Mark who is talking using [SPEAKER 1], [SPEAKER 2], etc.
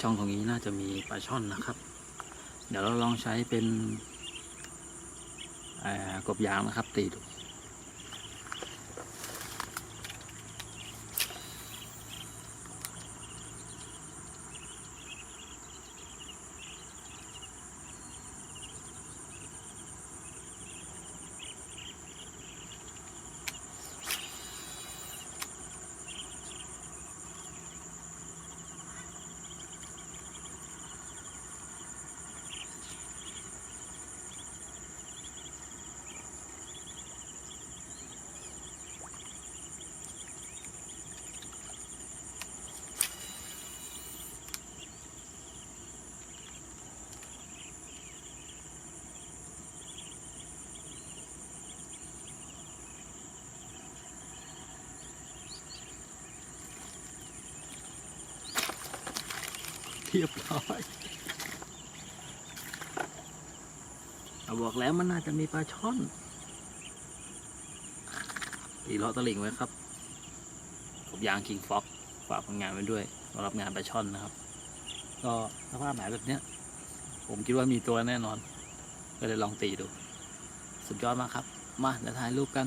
[SPEAKER 1] ช่องตรงนี้น่าจะมีปลาช่อนนะครับ เดี๋ยวเราลองใช้เป็นกบยางนะครับตีดู เรียบร้อยเราบอกแล้วมันน่าจะมีปลาช่อนตีเลาะตะลิ่งไว้ครับกบยางคิงฟ็อกฝากผลงานไว้ด้วยสำหรับงานปลาช่อนนะครับ ก็สภาพหมายแบบเนี้ย ผมคิดว่ามีตัวแน่นอน ก็เลยลองตีดู สุดยอดมากครับ มาเดี๋ยวถ่ายรูปกัน